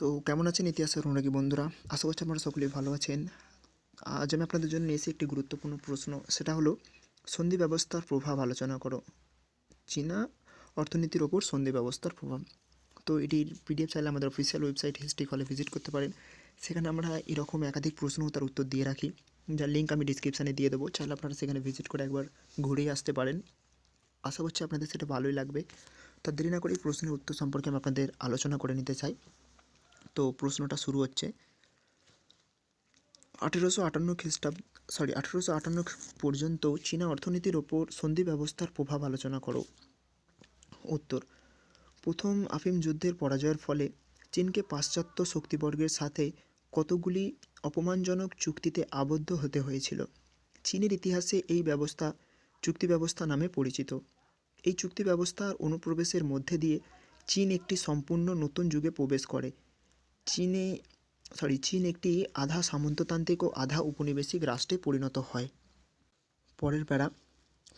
তো কেমন আছেন ইতিহাসের অনুরাগী বন্ধুরা? আশা করছি আপনারা সকলেই ভালো আছেন। আজ আমি আপনাদের জন্য নিয়ে এসেছি একটি গুরুত্বপূর্ণ প্রশ্ন। সেটা হলো, সন্ধি ব্যবস্থার প্রভাব আলোচনা করো। চীনা অর্থনীতির ওপর সন্ধি ব্যবস্থার প্রভাব। তো এটির পিডিএফ চাইলে আমাদের অফিসিয়াল ওয়েবসাইট হিস্ট্রি হলে ভিজিট করতে পারেন। সেখানে আমরা এরকম একাধিক প্রশ্ন তার উত্তর দিয়ে রাখি। যার লিঙ্ক আমি ডিসক্রিপশানে দিয়ে দেবো। চাইলে আপনারা সেখানে ভিজিট করে একবার ঘুরেই আসতে পারেন। আশা করছি আপনাদের সেটা ভালোই লাগবে। তো দেরি না করে প্রশ্নের উত্তর সম্পর্কে আমি আপনাদের আলোচনা করে নিতে চাই। তো প্রশ্নটা শুরু হচ্ছে। আঠেরোশো আটান্ন খ্রিস্টাব্দ সরি আঠেরোশো আটান্ন পর্যন্ত চীনা অর্থনীতির ওপর সন্ধি ব্যবস্থার প্রভাব আলোচনা করো। উত্তর, প্রথম আফিম যুদ্ধের পরাজয়ের ফলে চীনকে পাশ্চাত্য শক্তিবর্গের সাথে কতগুলি অপমানজনক চুক্তিতে আবদ্ধ হতে হয়েছিল? চীনের ইতিহাসে এই ব্যবস্থা, চুক্তি ব্যবস্থা নামে পরিচিত। এই চুক্তি ব্যবস্থার অনুপ্রবেশের মধ্যে দিয়ে চীন একটি সম্পূর্ণ নতুন যুগে প্রবেশ করে। চীনে সরি চীন একটি আধা সামন্ততান্ত্রিক ও আধা উপনিবেশিক রাষ্ট্রে পরিণত হয়। পরের প্যারা,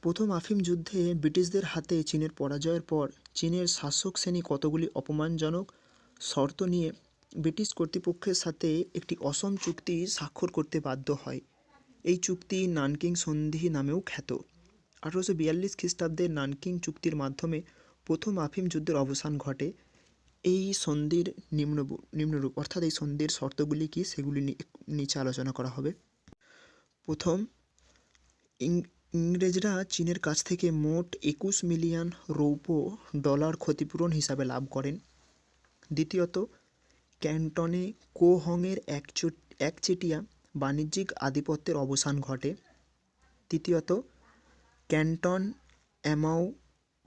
প্রথম আফিম যুদ্ধে ব্রিটিশদের হাতে চীনের পরাজয়ের পর চীনের শাসক শ্রেণি কতগুলি অপমানজনক শর্ত নিয়ে ব্রিটিশ কর্তৃপক্ষের সাথে একটি অসম চুক্তি স্বাক্ষর করতে বাধ্য হয়। এই চুক্তি নানকিং সন্ধি নামেও খ্যাত। আঠারোশো বিয়াল্লিশ খ্রিস্টাব্দে নানকিং চুক্তির মাধ্যমে প্রথম আফিম যুদ্ধের অবসান ঘটে। এই সন্ধির নিম্ন নিম্নরূপ, অর্থাৎ এই সন্ধির শর্তগুলি কী সেগুলি নিচে আলোচনা করা হবে। প্রথম ইংরেজরা চীনের কাছ থেকে মোট একুশ মিলিয়ন রৌপ্য ডলার ক্ষতিপূরণ হিসাবে লাভ করেন। দ্বিতীয়ত, ক্যান্টনে কোহংয়ের একচো একচেটিয়া বাণিজ্যিক আধিপত্যের অবসান ঘটে। তৃতীয়ত, Canton, Amoy,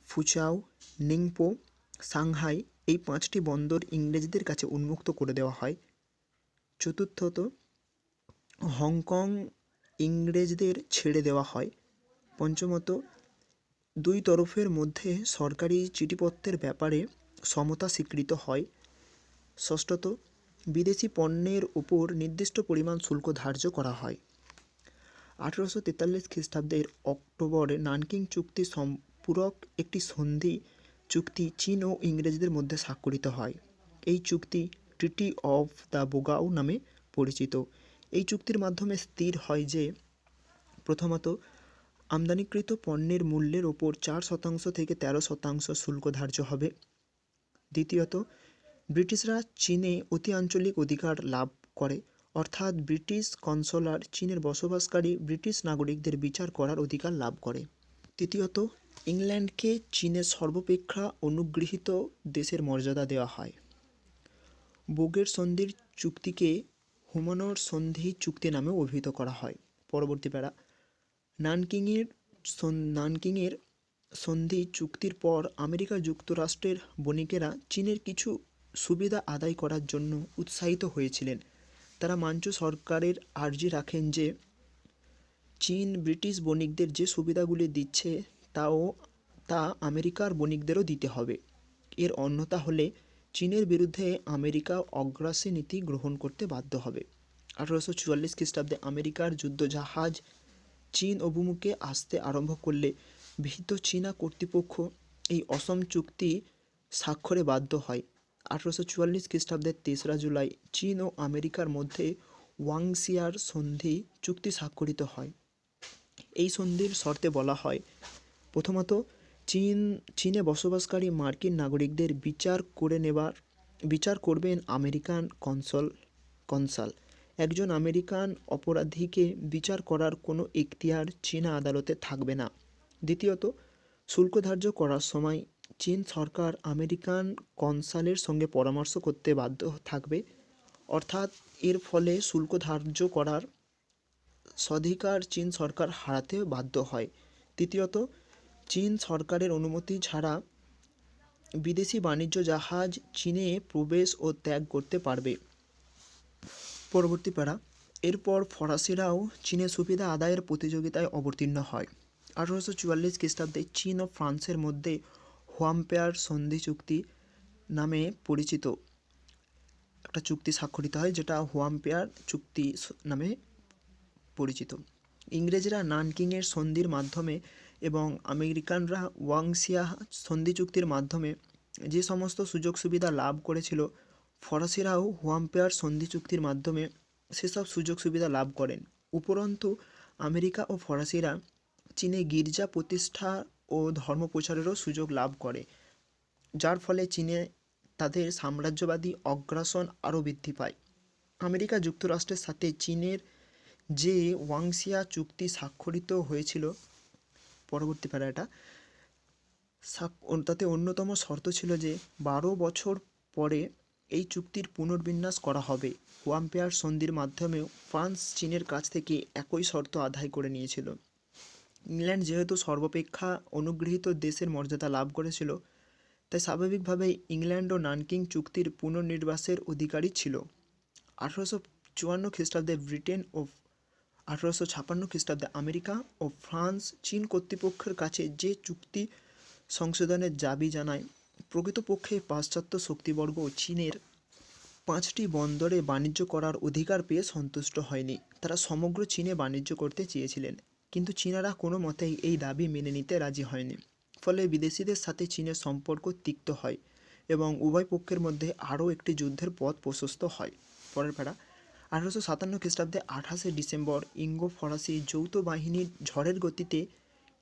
Foochow, Ningpo, Shanghai এই পাঁচটি বন্দর ইংরেজদের কাছে উন্মুক্ত করে দেওয়া হয়। চতুর্থত, হংকং ইংরেজদের ছেড়ে দেওয়া হয়। পঞ্চমত, দুই তরফের মধ্যে সরকারি চিঠিপত্রের ব্যাপারে সমতা স্বীকৃত হয়। ষষ্ঠত, বিদেশি পণ্যের উপর নির্দিষ্ট পরিমাণ শুল্ক ধার্য করা হয়। আঠেরোশো তেতাল্লিশ খ্রিস্টাব্দের অক্টোবরে নানকিং চুক্তি সম্পূরক একটি সন্ধি চুক্তি চীন ও ইংরেজদের মধ্যে স্বাক্ষরিত হয়। এই চুক্তি ট্রিটি অফ দ্য বোগাও নামে পরিচিত। এই চুক্তির মাধ্যমে স্থির হয় যে, প্রথমত, আমদানিকৃত পণ্যের মূল্যের ওপর চার শতাংশ থেকে তেরো শতাংশ শুল্ক ধার্য হবে। দ্বিতীয়ত, ব্রিটিশরা চীনে অতি আঞ্চলিক অধিকার লাভ করে, অর্থাৎ ব্রিটিশ কনসোলার চীনের বসবাসকারী ব্রিটিশ নাগরিকদের বিচার করার অধিকার লাভ করে। তৃতীয়ত ইংল্যান্ডকে চীনের সর্বাপেক্ষা অনুগৃহীত দেশের মর্যাদা দেওয়া হয়। বোগের সন্ধির চুক্তিকে হুমানোর সন্ধি চুক্তি নামেও অভিহিত করা হয়। পরবর্তী প্যারা নানকিংয়ের নানকিংয়ের সন্ধি চুক্তির পর আমেরিকা যুক্তরাষ্ট্রের বণিকেরা চীনের কিছু সুবিধা আদায় করার জন্য উৎসাহিত হয়েছিলেন। তারা মাঞ্চু সরকারের আর্জি রাখেন যে, চীন ব্রিটিশ বণিকদের যে সুবিধাগুলি দিচ্ছে তাও তা আমেরিকার বণিকদেরও দিতে হবে। এর অন্যতা হলে চীনের বিরুদ্ধে আমেরিকা অগ্রাসী নীতি গ্রহণ করতে বাধ্য হবে। আঠারোশো চুয়াল্লিশ খ্রিস্টাব্দে আমেরিকার যুদ্ধজাহাজ চীন অভিমুখে আসতে আরম্ভ করলে ভীত চীনা কর্তৃপক্ষ এই অসম চুক্তি স্বাক্ষরে বাধ্য হয়। আঠারোশো চুয়াল্লিশ খ্রিস্টাব্দের তেসরা জুলাই চীন ও আমেরিকার মধ্যে ওয়াংসিয়ার সন্ধি চুক্তি স্বাক্ষরিত হয়। এই সন্ধির শর্তে বলা হয় প্রথমত, চীন, চীনে বসবাসকারী মার্কিন নাগরিকদের বিচার করে নেবার, বিচার করবেন আমেরিকান কনসল, কনসাল। একজন আমেরিকান অপরাধীকে বিচার করার কোনো এখতিয়ার চীনা আদালতে থাকবে না। দ্বিতীয়ত, শুল্ক ধার্য করার সময় চীন সরকার আমেরিকান কনসালের সঙ্গে পরামর্শ করতে বাধ্য থাকবে। অর্থাৎ, এর ফলে শুল্ক ধার্য করার স্বাধিকার চীন সরকার হারাতে বাধ্য হয়। তৃতীয়ত চীন সরকারের অনুমতি ছাড়া বিদেশি বাণিজ্য জাহাজ চীনে প্রবেশ ও ত্যাগ করতে পারবে। পরবর্তী প্যারা, এরপর ফরাসিরাও চীনে সুবিধা আদায়ের প্রতিযোগিতায় অবতীর্ণ হয়। আঠারোশো চুয়াল্লিশ খ্রিস্টাব্দে চীন ও ফ্রান্সের মধ্যে হোয়াম্পেয়ার সন্ধি চুক্তি নামে পরিচিত। একটা চুক্তি স্বাক্ষরিত হয়, যেটা হোয়াম্পেয়ার চুক্তি নামে পরিচিত। ইংরেজরা নানকিংয়ের সন্ধির মাধ্যমে এবং আমেরিকানরা ওয়াংসিয়া সন্ধি চুক্তির মাধ্যমে যে সমস্ত সুযোগ সুবিধা লাভ করেছিল, ফরাসিরাও হোয়াম্পেয়ার সন্ধি চুক্তির মাধ্যমে সেসব সুযোগ সুবিধা লাভ করেন। উপরন্তু, আমেরিকা ও ফরাসিরা চীনে গির্জা প্রতিষ্ঠা ও ধর্ম প্রচারেরও সুযোগ লাভ করে, যার ফলে চীনে তাদের সাম্রাজ্যবাদী অগ্রাসন আরও বৃদ্ধি পায়। আমেরিকা যুক্তরাষ্ট্রের সাথে চীনের যে ওয়াংশিয়া চুক্তি স্বাক্ষরিত হয়েছিল পরবর্তী প্যারাটা। তাতে অন্যতম শর্ত ছিল যে বারো বছর পরে এই চুক্তির পুনর্বিন্যাস করা হবে। ওয়াম্পেয়ার সন্ধির মাধ্যমেও ফ্রান্স, চীনের কাছ থেকে একই শর্ত আদায় করে নিয়েছিল। ইংল্যান্ড যেহেতু সর্বাপেক্ষা অনুগৃহীত দেশের মর্যাদা লাভ করেছিল, তাই স্বাভাবিকভাবেই ইংল্যান্ড ও নানকিং চুক্তির পুনর্নির্বাসের অধিকারী ছিল। আঠারোশো চুয়ান্ন খ্রিস্টাব্দে ব্রিটেন ও আঠারোশো ছাপান্ন খ্রিস্টাব্দে আমেরিকা ও ফ্রান্স চীন কর্তৃপক্ষের কাছে যে চুক্তি সংশোধনের দাবি জানায়, প্রকৃতপক্ষে পাশ্চাত্য শক্তিবর্গ চীনের পাঁচটি বন্দরে বাণিজ্য করার অধিকার পেয়ে সন্তুষ্ট হয়নি। তারা সমগ্র চীনে বাণিজ্য করতে চেয়েছিলেন, কিন্তু চীনারা কোনো মতেই এই দাবি মেনে নিতে রাজি হয়নি। ফলে বিদেশিদের সাথে চীনের সম্পর্ক তিক্ত হয় এবং উভয় পক্ষের মধ্যে আরও একটি যুদ্ধের পথ প্রশস্ত হয়। পরের প্যারা আঠারোশো সাতান্ন খ্রিস্টাব্দে আঠাশে ডিসেম্বর ইঙ্গো ফরাসি যৌথ বাহিনীর ঝড়ের গতিতে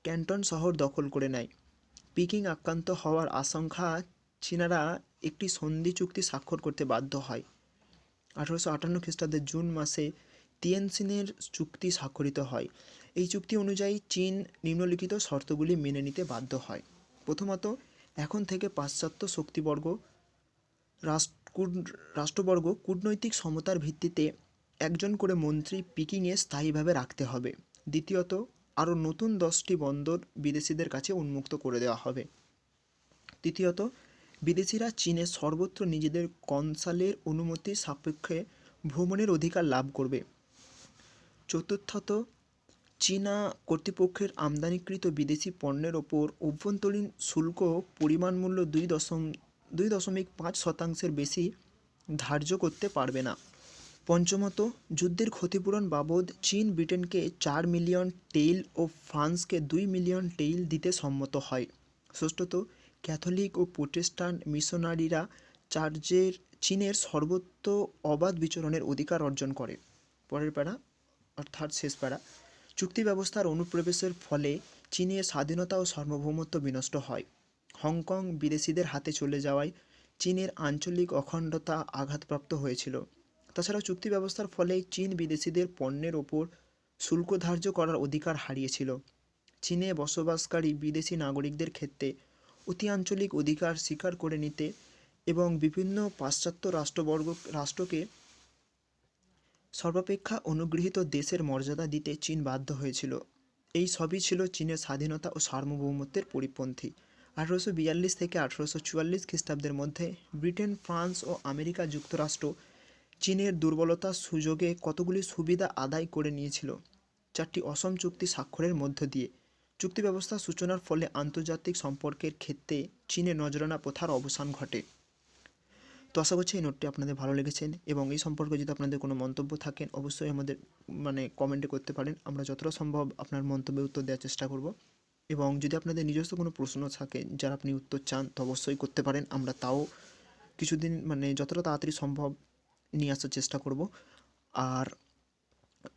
ক্যান্টন শহর দখল করে নেয়। পিকিং আক্রান্ত হওয়ার আশঙ্কা চীনারা একটি সন্ধি চুক্তি স্বাক্ষর করতে বাধ্য হয়। আঠারোশো আটান্ন খ্রিস্টাব্দের জুন মাসে তিয়ানসিনের চুক্তি স্বাক্ষরিত হয়। এই চুক্তি অনুযায়ী চীন নিম্নলিখিত শর্তগুলি মেনে নিতে বাধ্য হয়। প্রথমত, এখন থেকে পাশ্চাত্য শক্তিবর্গ রাষ্ট্র রাষ্ট্রবর্গ কূটনৈতিক সমতার ভিত্তিতে একজন করে মন্ত্রী পিকিংয়ে স্থায়ীভাবে রাখতে হবে। দ্বিতীয়ত, আরও নতুন দশটি বন্দর বিদেশিদের কাছে উন্মুক্ত করে দেওয়া হবে। তৃতীয়ত, বিদেশিরা চীনে সর্বত্র নিজেদের কনসালের অনুমতি সাপেক্ষে ভ্রমণের অধিকার লাভ করবে। চতুর্থত, চীনা কর্তৃপক্ষের আমদানিকৃত বিদেশি পণ্যের ওপর অভ্যন্তরীণ শুল্ক পরিমাণ মূল্য দুই দশম দুই দশমিক পাঁচ শতাংশের বেশি ধার্য করতে পারবে না। পঞ্চমত, যুদ্ধের ক্ষতিপূরণ বাবদ চীন ব্রিটেনকে চার মিলিয়ন টেইল ও ফ্রান্সকে দুই মিলিয়ন টেইল দিতে সম্মত হয়। ষষ্ঠত, ক্যাথলিক ও প্রোটেস্ট্যান্ট মিশনারিরা চার্চের চীনের সর্বত্র অবাধ বিচরণের অধিকার অর্জন করে। পরের প্যারা, অর্থাৎ শেষ প্যারা, চুক্তি ব্যবস্থার অনুপ্রবেশের ফলে চীনের স্বাধীনতা ও সার্বভৌমত্ব বিনষ্ট হয়। হংকং বিদেশিদের হাতে চলে যাওয়ায় চীনের আঞ্চলিক অখণ্ডতা আঘাতপ্রাপ্ত হয়েছিল। তাছাড়া চুক্তি ব্যবস্থার ফলে চীন বিদেশিদের পণ্যের ওপর শুল্ক ধার্য করার অধিকার হারিয়েছিল। চীনে বসবাসকারী বিদেশি নাগরিকদের ক্ষেত্রে অতি আঞ্চলিক অধিকার স্বীকার করে নিতে এবং বিভিন্ন পাশ্চাত্য রাষ্ট্রবর্গ, রাষ্ট্রকে সর্বাপেক্ষা অনুগৃহীত দেশের মর্যাদা দিতে চীন বাধ্য হয়েছিল। এই সবই ছিল চীনের স্বাধীনতা ও সার্বভৌমত্বের পরিপন্থী। আঠারোশো বিয়াল্লিশ থেকে আঠারোশো চুয়াল্লিশ খ্রিস্টাব্দের মধ্যে ব্রিটেন, ফ্রান্স ও আমেরিকা যুক্তরাষ্ট্র চীনের দুর্বলতার সুযোগে কতগুলি সুবিধা আদায় করে নিয়েছিল? চারটি অসম চুক্তি স্বাক্ষরের মধ্য দিয়ে। চুক্তি ব্যবস্থার সূচনার ফলে আন্তর্জাতিক সম্পর্কের ক্ষেত্রে চীনের নজরানা প্রথার অবসান ঘটে। তো আশা করছি এই নোটটি আপনাদের ভালো লেগেছেন এবং এই সম্পর্কে যদি আপনাদের কোনো মন্তব্য থাকেন, অবশ্যই আমাদের মানে কমেন্টে করতে পারেন। আমরা যতটা সম্ভব আপনার মন্তব্যের উত্তর দেওয়ার চেষ্টা করব। এবং যদি আপনাদের নিজস্ব কোনো প্রশ্ন থাকে, যার আপনি উত্তর চান, তো অবশ্যই করতে পারেন। আমরা তাও কিছুদিন মানে যতটা তাড়াতাড়ি সম্ভব নিয়ে আসার চেষ্টা করব। আর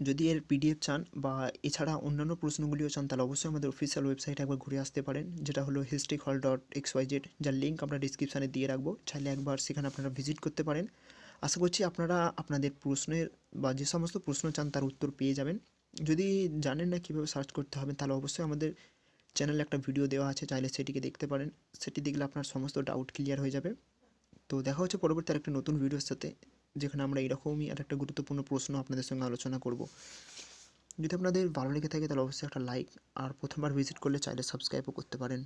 যদি এর পিডিএফ চান বা এছাড়া অন্যান্য প্রশ্নগুলিও চান, তাহলে অবশ্যই আমাদের অফিসিয়াল ওয়েবসাইটে একবার ঘুরে আসতে পারেন, যেটা হলো historic hall dot X Y Z যার লিঙ্ক আমরা ডিসক্রিপশানে দিয়ে রাখব। চাইলে একবার সেখানে আপনারা ভিজিট করতে পারেন। আশা করছি আপনারা আপনাদের প্রশ্নের বা যে সমস্ত প্রশ্ন চান, তার উত্তর পেয়ে যাবেন। যদি জানেন না কীভাবে সার্চ করতে হবে, তাহলে অবশ্যই আমাদের চ্যানেলে একটা ভিডিও দেওয়া আছে, চাইলে সেটিকে দেখতে পারেন। সেটি দেখলে আপনার সমস্ত ডাউট ক্লিয়ার হয়ে যাবে। তো দেখা হচ্ছে পরবর্তী আরেকটা নতুন ভিডিওর সাথে, যেখানে আমরা এরকমই আর একটা গুরুত্বপূর্ণ প্রশ্ন আপনাদের সঙ্গে আলোচনা করব। যদি আপনাদের ভালো লেগে থাকে, তাহলে অবশ্যই একটা লাইক আর প্রথমবার ভিজিট করলে চাইলে সাবস্ক্রাইবও করতে পারেন।